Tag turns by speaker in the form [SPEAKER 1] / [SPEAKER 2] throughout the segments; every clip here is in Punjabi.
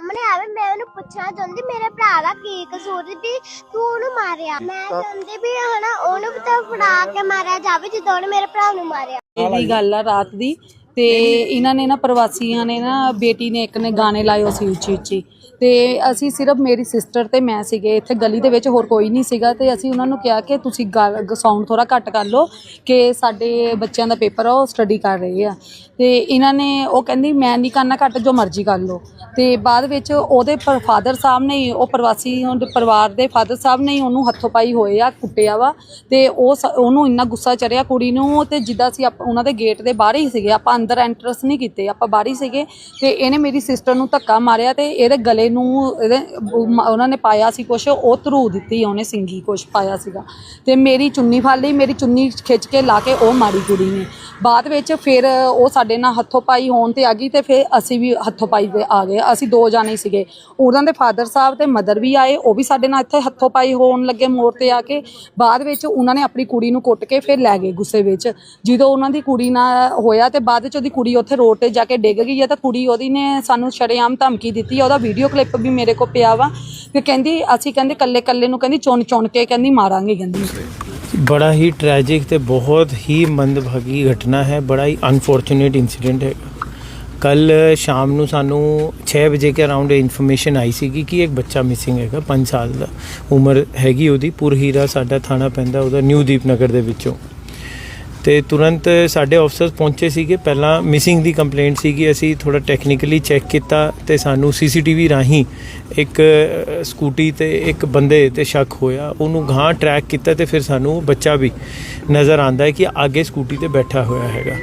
[SPEAKER 1] ਸਾਹਮਣੇ ਆਵੇ ਮੈਂ ਉਹਨੂੰ ਪੁੱਛਣਾ ਚਾਹੁੰਦੀ ਮੇਰੇ ਭਰਾ ਦਾ ਕੀ ਕਸੂਰ ਵੀ ਤੂੰ ਉਹਨੂੰ ਮਾਰਿਆ? ਮੈਂ ਚਾਹੁੰਦੀ ਵੀ ਹਨਾ ਉਹਨੂੰ ਵੀ ਤਾਂ ਫੜਾ ਕੇ ਮਾਰਿਆ ਜਾਵੇ ਜਦੋਂ ਉਹਨੇ ਮੇਰੇ ਭਰਾ ਨੂੰ ਮਾਰਿਆ।
[SPEAKER 2] ਇਹਦੀ ਗੱਲ ਆ ਰਾਤ ਦੀ ਤੇ ਇਹਨਾਂ ਨੇ ਨਾ ਪ੍ਰਵਾਸੀਆਂ ਨੇ ਨਾ ਬੇਟੀ ਨੇ ਇੱਕ ਨੇ ਗਾਣੇ ਲਾਏ ਸੀ ਉੱਚੀ ਉੱਚੀ ਤੇ ਅਸੀਂ ਸਿਰਫ ਮੇਰੀ ਸਿਸਟਰ ਤੇ ਮੈਂ ਸੀਗੇ ਇੱਥੇ ਗਲੀ ਦੇ ਵਿੱਚ ਹੋਰ ਕੋਈ ਨਹੀਂ ਸੀਗਾ ਤੇ ਅਸੀਂ ਉਹਨਾਂ ਨੂੰ ਕਿਹਾ ਕਿ ਤੁਸੀਂ ਸਾਊਂਡ ਥੋੜਾ ਘੱਟ ਕਰ ਲਓ ਕਿ ਸਾਡੇ ਬੱਚਿਆਂ ਦਾ ਪੇਪਰ ਆ ਉਹ ਸਟੱਡੀ ਕਰ ਰਹੇ ਆ। ਤੇ ਇਹਨਾਂ ਨੇ ਉਹ ਕਹਿੰਦੀ ਮੈਂ ਨਹੀਂ ਕਰਨਾ ਘੱਟ ਜੋ ਮਰਜ਼ੀ ਕਰ ਲਓ। ਤੇ ਬਾਅਦ ਵਿੱਚ ਉਹਦੇ ਫਾਦਰ ਸਾਹਿਬ ਨੇ ਹੀ, ਉਹ ਪ੍ਰਵਾਸੀ ਉਹਦੇ ਪਰਿਵਾਰ ਦੇ ਫਾਦਰ ਸਾਹਿਬ ਨੇ ਹੀ ਉਹਨੂੰ ਹੱਥੋਂ ਪਾਈ ਹੋਏ ਆ ਕੁੱਟਿਆ ਵਾ। ਤੇ ਉਹ ਸ- ਉਹਨੂੰ ਇੰਨਾ ਗੁੱਸਾ ਚੜਿਆ ਕੁੜੀ ਨੂੰ ਤੇ ਜਿੱਦਾਂ ਅਸੀਂ ਆਪ- ਉਹਨਾਂ ਦੇ ਗੇਟ ਦੇ ਬਾਹਰ ਹੀ ਸੀਗੇ ਆਪਾਂ ਅੰਦਰ ਐਂਟਰਸ ਨਹੀਂ ਕੀਤੇ ਆਪਾਂ ਬਾਹਰ ਹੀ ਸੀਗੇ। ਤੇ ਇਹਨੇ ਮੇਰੀ ਸਿਸਟਰ ਨੂੰ ਧੱਕਾ ਮਾਰਿਆ ਤੇ ਇਹਦੇ ਗਲੇ ਨੂੰ ਇਹਦੇ ਮ- ਉਹਨਾਂ ਨੇ ਪਾਇਆ ਸੀ ਕੁਛ, ਉਹ ਧਰੂ ਦਿੱਤੀ, ਉਹਨੇ ਸਿੰਗੀ ਕੁਛ ਪਾਇਆ ਸੀਗਾ। ਤੇ ਮੇਰੀ ਚੁੰਨੀ ਫੜ ਲਈ, ਮੇਰੀ ਚੁੰਨੀ ਖਿੱਚ ਕੇ ਲਾ ਕੇ ਉਹ ਮਾਰੀ ਕੁੜੀ ਨੇ। ਬਾਅਦ ਵਿੱਚ ਫਿਰ ਉਹ ਸਾਡੇ ਨਾਲ ਹੱਥੋਂ ਪਾਈ ਹੋਣ ਤੇ ਆ ਗਈ ਤੇ ਫਿਰ ਅਸੀਂ ਵੀ ਹੱਥੋਂ ਪਾਈ ਤੇ ਆ ਗਏ। ਅਸੀਂ ਦੋ ਜਾਣੇ ਸੀਗੇ। ਉਹਨਾਂ ਦੇ ਫਾਦਰ ਸਾਹਿਬ ਤੇ ਮਦਰ ਵੀ ਆਏ, ਉਹ ਵੀ ਸਾਡੇ ਨਾਲ ਇੱਥੇ ਹੱਥੋਂ ਪਾਈ ਹੋਣ ਲੱਗੇ ਮੋੜ ਤੇ ਆ ਕੇ। ਬਾਅਦ ਵਿੱਚ ਉਹਨਾਂ ਨੇ ਆਪਣੀ ਕੁੜੀ ਨੂੰ ਕੁੱਟ ਕੇ ਫਿਰ ਲੈ ਗਏ ਗੁੱਸੇ ਵਿੱਚ। ਜਦੋਂ ਉਹਨਾਂ ਦੀ ਕੁੜੀ ਨਾਲ ਹੋਇਆ ਤੇ ਬਾਅਦ ਵਿੱਚ ਉਹਦੀ ਕੁੜੀ ਉੱਥੇ ਰੋਡ ਤੇ ਜਾ ਕੇ ਡਿੱਗ ਗਈ ਹੈ ਤਾਂ ਕੁੜੀ ਉਹਦੀ ਨੇ ਸਾਨੂੰ ਸ਼ਰੇਆਮ ਧਮਕੀ ਦਿੱਤੀ ਹੈ। ਉਹਦਾ ਵੀਡੀਓ ਕਲਿੱਪ ਵੀ ਮੇਰੇ ਕੋਲ ਪਿਆ ਵਾ। ਕਿ ਕਹਿੰਦੀ, ਅਸੀਂ ਕਹਿੰਦੇ ਕੱਲੇ ਕੱਲੇ ਨੂੰ ਕਹਿੰਦੀ ਚੁਣ ਚੁਣ ਕੇ ਕਹਿੰਦੀ ਮਾਰਾਂਗੇ, ਕਹਿੰਦੀ।
[SPEAKER 3] ਬੜਾ ਹੀ ਟ੍ਰੈਜਿਕ ਤੇ ਬਹੁਤ ਹੀ ਮੰਦਭਾਗੀ ਘਟਨਾ ਹੈ, ਬੜਾ ਹੀ ਅਨਫੋਰਚੂਨੇਟ ਇਨਸੀਡੈਂਟ ਹੈ ਕੱਲ ਸ਼ਾਮ ਨੂੰ ਸਾਨੂੰ 6 ਵਜੇ ਕੇ ਅਰਾਊਂਡ ਇਨਫੋਰਮੇਸ਼ਨ ਆਈ ਸੀਗੀ ਕਿ ਇੱਕ ਬੱਚਾ ਮਿਸਿੰਗ ਹੈਗਾ 5 ਸਾਲ ਦਾ। ਉਮਰ ਹੈਗੀ ਉਹਦੀ, ਪੁਰਹੀਰਾ ਸਾਡਾ ਥਾਣਾ ਪੈਂਦਾ ਉਹਦਾ ਨਿਊ ਦੀਪਨਗਰ ਦੇ ਵਿੱਚੋਂ। ਤੇ ਤੁਰੰਤ ਸਾਡੇ ਆਫਸਰਸ ਪਹੁੰਚੇ ਸੀਗੇ। ਪਹਿਲਾਂ ਮਿਸਿੰਗ ਦੀ ਕੰਪਲੇਂਟ ਸੀਗੀ। ਅਸੀਂ ਥੋੜਾ ਟੈਕਨੀਕਲੀ ਚੈੱਕ ਕੀਤਾ ਤੇ ਸਾਨੂੰ ਸੀਸੀਟੀਵੀ ਰਾਹੀਂ ਇੱਕ ਸਕੂਟੀ ਤੇ ਇੱਕ ਬੰਦੇ ਤੇ ਸ਼ੱਕ ਹੋਇਆ। ਉਹਨੂੰ ਗਾਂ ਟਰੈਕ ਕੀਤਾ ਤੇ ਫਿਰ ਸਾਨੂੰ ਬੱਚਾ ਵੀ ਨਜ਼ਰ ਆਂਦਾ ਹੈ ਕਿ ਅੱਗੇ ਸਕੂਟੀ ਤੇ ਬੈਠਾ ਹੋਇਆ ਹੈਗਾ।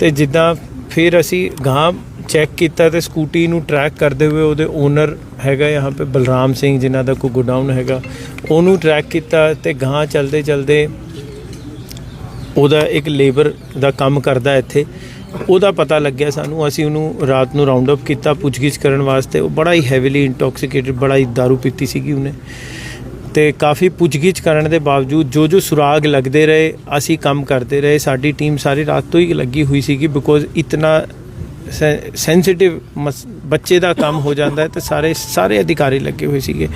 [SPEAKER 3] ਤੇ ਜਿੱਦਾਂ ਫਿਰ ਅਸੀਂ ਗਾਂ ਚੈੱਕ ਕੀਤਾ ਤੇ ਸਕੂਟੀ ਨੂੰ ਟਰੈਕ ਕਰਦੇ ਹੋਏ ਉਹਦੇ ਓਨਰ ਹੈਗਾ ਯਹਾਂ ਪੇ ਬਲਰਾਮ ਸਿੰਘ ਜਿਨ੍ਹਾਂ ਦਾ ਕੋ ਗੋਡਾਊਨ ਹੈਗਾ, ਉਹਨੂੰ ਟਰੈਕ ਕੀਤਾ ਤੇ ਗਾਂ ਚਲਦੇ ਚਲਦੇ ਉਹਦਾ ਇੱਕ ਲੇਬਰ ਦਾ ਕੰਮ ਕਰਦਾ ਇੱਥੇ। ਉਹਦਾ ਪਤਾ ਲੱਗਿਆ ਸਾਨੂੰ, ਅਸੀਂ ਉਹਨੂੰ ਰਾਤ ਨੂੰ ਰਾਉਂਡ ਅਪ ਕੀਤਾ ਪੁੱਛਗਿੱਛ ਕਰਨ ਵਾਸਤੇ। ਉਹ ਬੜਾ ਹੀ ਹੈਵੀਲੀ ਇੰਟੌਕਸੀਕੇਟਡ ਬੜਾ ਹੀ दारू ਪੀਤੀ ਸੀਗੀ ਉਹਨੇ। ਤੇ ਕਾਫੀ ਪੁੱਛਗਿੱਛ ਕਰਨ ਦੇ ਬਾਵਜੂਦ ਜੋ ਜੋ ਸੁਰਾਗ ਲੱਗਦੇ ਰਹੇ, ਅਸੀਂ ਕੰਮ ਕਰਦੇ ਰਹੇ। ਸਾਡੀ ਟੀਮ ਸਾਰੀ ਰਾਤ ਤੋਂ ਹੀ ਲੱਗੀ ਹੋਈ ਸੀਗੀ ਬਿਕੋਜ਼ ਇਤਨਾ ਸੈਂਸਿਟਿਵ ਬੱਚੇ ਦਾ ਕੰਮ ਹੋ ਜਾਂਦਾ ਹੈ ਤੇ ਸਾਰੇ ਸਾਰੇ ਅਧਿਕਾਰੀ ਲੱਗੇ ਹੋਏ ਸੀਗੇ।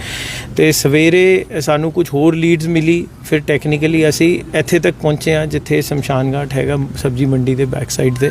[SPEAKER 3] ਤੇ ਸਵੇਰੇ ਸਾਨੂੰ ਕੁਝ ਹੋਰ ਲੀਡਸ ਮਿਲੀ, ਫਿਰ ਟੈਕਨੀਕਲੀ ਅਸੀਂ ਇੱਥੇ ਤੱਕ ਪਹੁੰਚੇ ਆ ਜਿੱਥੇ ਸ਼ਮਸ਼ਾਨਘਾਟ ਹੈਗਾ ਸਬਜੀ ਮੰਡੀ ਦੇ ਬੈਕ ਸਾਈਡ ਤੇ।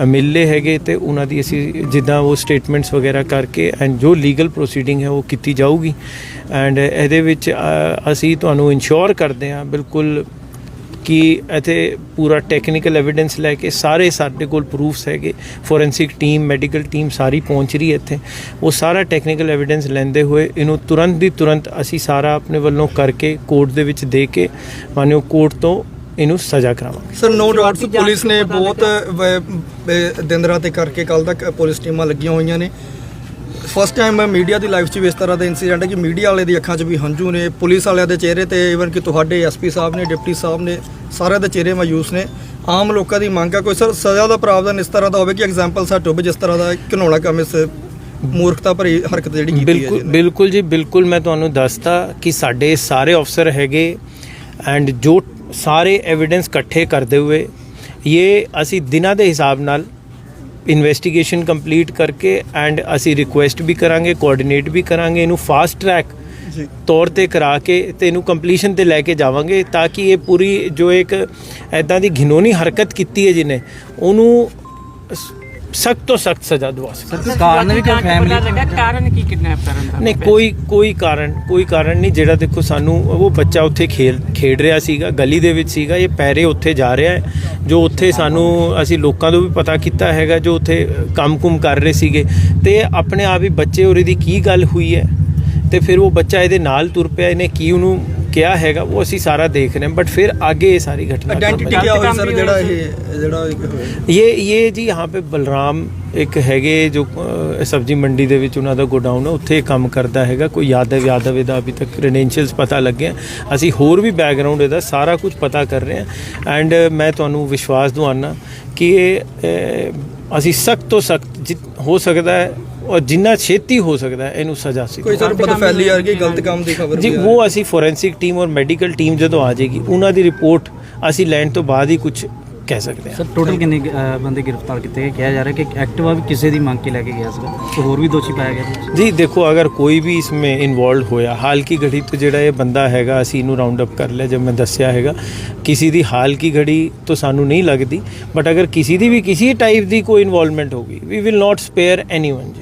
[SPEAKER 3] ਅ, ਮਿਲ ਲਏ ਹੈਗੇ ਤੇ ਉਹਨਾਂ ਦੀ ਅਸੀਂ ਜਿੱਦਾਂ ਉਹ ਸਟੇਟਮੈਂਟਸ ਵਗੈਰਾ ਕਰਕੇ ਐਂਡ ਜੋ ਲੀਗਲ ਪ੍ਰੋਸੀਡਿੰਗ ਹੈ ਉਹ ਕੀਤੀ ਜਾਊਗੀ। ਐਂਡ ਇਹਦੇ ਵਿੱਚ ਅਸੀਂ ਤੁਹਾਨੂੰ ਇਨਸ਼ੋਰ ਕਰਦੇ ਹਾਂ ਬਿਲਕੁਲ ਕਿ ਇੱਥੇ ਪੂਰਾ ਟੈਕਨੀਕਲ ਐਵੀਡੈਂਸ ਲੈ ਕੇ ਸਾਰੇ ਸਾਡੇ ਕੋਲ ਪ੍ਰੂਫਸ ਹੈਗੇ। ਫੋਰੈਂਸਿਕ ਟੀਮ ਮੈਡੀਕਲ ਟੀਮ ਸਾਰੀ ਪਹੁੰਚ ਰਹੀ ਹੈ ਇੱਥੇ। ਉਹ ਸਾਰਾ ਟੈਕਨੀਕਲ ਐਵੀਡੈਂਸ ਲੈਂਦੇ ਹੋਏ ਇਹਨੂੰ ਤੁਰੰਤ ਦੀ ਤੁਰੰਤ ਅਸੀਂ ਸਾਰਾ ਆਪਣੇ ਵੱਲੋਂ ਕਰਕੇ ਕੋਰਟ ਦੇ ਵਿੱਚ ਦੇ ਕੇ ਮਾਨਿਓ ਕੋਰਟ ਤੋਂ ਇਹਨੂੰ ਸਜ਼ਾ ਕਰਾਵਾਂਗੇ।
[SPEAKER 4] ਸਰ ਨੋ ਡਾਊਟਸ ਪੁਲਿਸ ਨੇ ਬਹੁਤ ਵ- ਦਿਨ ਰਾਤ ਇੱਕ ਕਰਕੇ ਕੱਲ ਤੱਕ ਪੁਲਿਸ ਟੀਮਾਂ ਲੱਗੀਆਂ ਹੋਈਆਂ ਨੇ। ਫਸਟ ਟਾਈਮ ਮੈਂ ਮੀਡੀਆ ਦੀ ਲਾਈਵ 'ਚ ਵੀ ਇਸ ਤਰ੍ਹਾਂ ਦਾ ਇਨਸੀਡੈਂਟ ਹੈ ਕਿ ਮੀਡੀਆ ਵਾਲੇ ਦੀ ਅੱਖਾਂ 'ਚ ਵੀ ਹੰਝੂ ਨੇ ਪੁਲਿਸ ਵਾਲਿਆਂ ਦੇ ਚਿਹਰੇ ਤੇ ਇਵਨ ਕਿ ਤੁਹਾਡੇ ਐਸਪੀ ਸਾਹਿਬ ਨੇ ਡਿਪਟੀ ਸਾਹਿਬ ਨੇ ਸਾਰਿਆਂ ਦੇ ਚਿਹਰੇ ਮਾਯੂਸ ਨੇ। ਆਮ ਲੋਕਾਂ ਦੀ ਮੰਗ ਹੈ ਕੋਈ ਸਰ ਸਜ਼ਾ ਦਾ ਪ੍ਰਾਵਧਾਨ ਇਸ ਤਰ੍ਹਾਂ ਦਾ ਹੋਵੇ ਕਿ ਐਗਜ਼ਾਮਪਲ ਸੈੱਟ ਹੋਵੇ ਜਿਸ ਤਰ੍ਹਾਂ ਦਾ ਘਿਨੌਣਾ ਕੰਮ ਇਸ ਮੂਰਖਤਾ ਭਰੀ ਹਰਕਤ ਜਿਹੜੀ ਕੀਤੀ ਹੈ
[SPEAKER 3] ਬਿਲਕੁਲ
[SPEAKER 4] ਜੀ
[SPEAKER 3] ਬਿਲਕੁਲ ਜੀ ਬਿਲਕੁਲ ਮੈਂ ਤੁਹਾਨੂੰ ਦੱਸਤਾ ਕਿ ਸਾਡੇ ਸਾਰੇ ਅਫਸਰ ਹੈਗੇ ਐਂਡ ਜੋ ਸਾਰੇ ਐਵੀਡੈਂਸ ਇਕੱਠੇ ਕਰਦੇ ਹੋਏ ਇਹ ਅਸੀਂ ਦਿਨਾਂ ਦੇ ਹਿਸਾਬ ਨਾਲ ਇਨਵੈਸਟੀਗੇਸ਼ਨ ਕੰਪਲੀਟ ਕਰਕੇ ਐਂਡ ਅਸੀਂ ਰਿਕੁਐਸਟ ਵੀ ਕਰਾਂਗੇ ਕੋਆਰਡੀਨੇਟ ਵੀ ਕਰਾਂਗੇ ਇਹਨੂੰ ਫਾਸਟ ਟਰੈਕ ਤੌਰ ਤੇ ਕਰਾ ਕੇ ਤੇ ਇਹਨੂੰ ਕੰਪਲੀਸ਼ਨ ਤੇ ਲੈ ਕੇ ਜਾਵਾਂਗੇ ਤਾਂ ਕਿ ਇਹ ਪੂਰੀ ਜੋ ਇੱਕ ਐਦਾਂ ਦੀ ਘਿਨੌਣੀ ਹਰਕਤ ਕੀਤੀ ਹੈ ਜਿਹਨੇ ਉਹਨੂੰ ਸਖਤ ਤੋਂ ਸਖਤ ਸਜ਼ਾ ਦਵਾ ਸਕੀਏ
[SPEAKER 5] ਕਾਰਨ ਵੀ ਕੋਈ ਫੈਮਿਲੀ ਲੱਗਾ ਕਾਰਨ ਕੀ ਕਿਡਨੈਪ ਕਰਨ ਦਾ
[SPEAKER 3] ਨਹੀਂ ਕੋਈ ਕੋਈ ਕਾਰਨ ਕੋਈ ਕਾਰਨ ਨਹੀਂ ਜਿਹੜਾ ਦੇਖੋ ਸਾਨੂੰ ਉਹ ਬੱਚਾ ਉੱਥੇ ਖੇਲ ਖੇਡ ਰਿਹਾ ਸੀਗਾ ਗਲੀ ਦੇ ਵਿੱਚ ਸੀਗਾ ਇਹ ਪੈਰੇ ਉੱਥੇ ਜਾ ਰਿਹਾ ਹੈ ਜੋ ਉੱਥੇ ਸਾਨੂੰ ਅਸੀਂ ਲੋਕਾਂ ਤੋਂ ਵੀ ਪਤਾ ਕੀਤਾ ਹੈਗਾ ਜੋ ਉੱਥੇ ਕੰਮ-ਕੁਮ ਕਰ ਰਹੇ ਸੀਗੇ ਤੇ ਆਪਣੇ ਆਪ ਹੀ ਬੱਚੇ ਔਰ ਇਹਦੀ ਕੀ ਗੱਲ ਹੋਈ ਹੈ ਤੇ ਫਿਰ ਉਹ ਬੱਚਾ ਇਹਦੇ ਨਾਲ ਤੁਰ ਪਿਆ ਇਹਨੇ ਕੀ ਉਹਨੂੰ ਕਿਹਾ ਹੈਗਾ ਉਹ ਅਸੀਂ ਸਾਰਾ ਦੇਖ ਰਹੇ ਹਾਂ ਬਟ ਫਿਰ ਅੱਗੇ ਇਹ ਸਾਰੀ ਘਟਨਾ
[SPEAKER 4] ਆਇਡੈਂਟੀਟੀ ਕੀ ਹੋਈ ਸਰ ਜਿਹੜਾ ਇਹ ਜਿਹੜਾ ਇਹ ਹੋਇਆ?
[SPEAKER 3] ये ये जी यहाँ पे बलराम ਇੱਕ ਹੈਗੇ ਜੋ ਅ, ਸਬਜ਼ੀ ਮੰਡੀ ਦੇ ਵਿੱਚ ਉਹਨਾਂ ਦਾ ਗੋਡਾਊਨ ਹੈ ਉੱਥੇ ਇਹ ਕੰਮ ਕਰਦਾ ਹੈਗਾ ਕੋਈ ਯਾਦਵ ਯਾਦਵ ਇਹਦਾ ਅਭੀ ਤੱਕ ਕ੍ਰੈਡੈਂਸ਼ੀਅਲਸ ਪਤਾ ਲੱਗਿਆ ਅਸੀਂ ਹੋਰ ਵੀ ਬੈਕਗ੍ਰਾਉਂਡ ਇਹਦਾ ਸਾਰਾ ਕੁਝ ਪਤਾ ਕਰ ਰਹੇ ਹਾਂ ਐਂਡ ਮੈਂ ਤੁਹਾਨੂੰ ਵਿਸ਼ਵਾਸ ਦਿਵਾਨਾ ਕਿ ਇਹ ਅ, ਅਸੀਂ ਸਖਤ ਤੋਂ ਸਖਤ ਹੋ ਸਕਦਾ ਹੈ ਔਰ ਜਿੰਨਾ ਛੇਤੀ ਹੋ ਸਕਦਾ ਹੈ ਇਹਨੂੰ ਸਜ਼ਾ ਸੀ
[SPEAKER 4] ਕੋਈ ਸਰ ਬਦਫੈਲੀ ਵਰਗੀ ਗਲਤ ਕੰਮ ਦੀ ਖਬਰ
[SPEAKER 3] ਜੀ ਉਹ ਅਸੀਂ ਫੋਰੈਂਸਿਕ ਟੀਮ ਔਰ ਮੈਡੀਕਲ ਟੀਮ ਜਦੋਂ ਆ ਜਾਏਗੀ ਉਹਨਾਂ ਦੀ ਰਿਪੋਰਟ ਅਸੀਂ ਲੈਣ ਤੋਂ ਬਾਅਦ ਹੀ ਕੁਝ ਕਹਿ ਸਕਦੇ ਹਾਂ।
[SPEAKER 6] ਸਰ ਟੋਟਲ ਕਿੰਨੇ ਬੰਦੇ ਗ੍ਰਿਫਤਾਰ ਕੀਤੇ ਗਏ? ਕਿਹਾ ਜਾ ਰਿਹਾ ਕਿ ਐਕਟਿਵਾ ਵੀ ਕਿਸੇ ਦੀ ਮੰਗ ਕੇ ਲੈ ਕੇ ਗਿਆ ਸੀਗਾ? ਤੇ ਹੋਰ ਵੀ ਦੋਸ਼ੀ ਪਾਇਆ ਗਿਆ? ਸੀ
[SPEAKER 3] ਜੀ ਦੇਖੋ ਅਗਰ ਕੋਈ ਵੀ ਇਸਮੇ ਇਨਵੋਲਡ ਹੋਇਆ ਹਾਲ ਕੀ ਘੜੀ ਤੋਂ ਜਿਹੜਾ ਇਹ ਬੰਦਾ ਹੈਗਾ ਅਸੀਂ ਇਹਨੂੰ ਰਾਉਂਡ ਅਪ ਕਰ ਲਿਆ ਜਦ ਮੈਂ ਦੱਸਿਆ ਹੈਗਾ ਕਿਸੇ ਦੀ ਹਾਲ ਕੀ ਘੜੀ ਤੋਂ ਸਾਨੂੰ ਨਹੀਂ ਲੱਗਦੀ ਬਟ ਅਗਰ ਕਿਸੇ ਦੀ ਵੀ ਕਿਸੇ ਟਾਈਪ ਦੀ ਕੋਈ ਇਨਵੋਲਵਮੈਂਟ ਹੋਗੀ we will not spare anyone ਜੀ।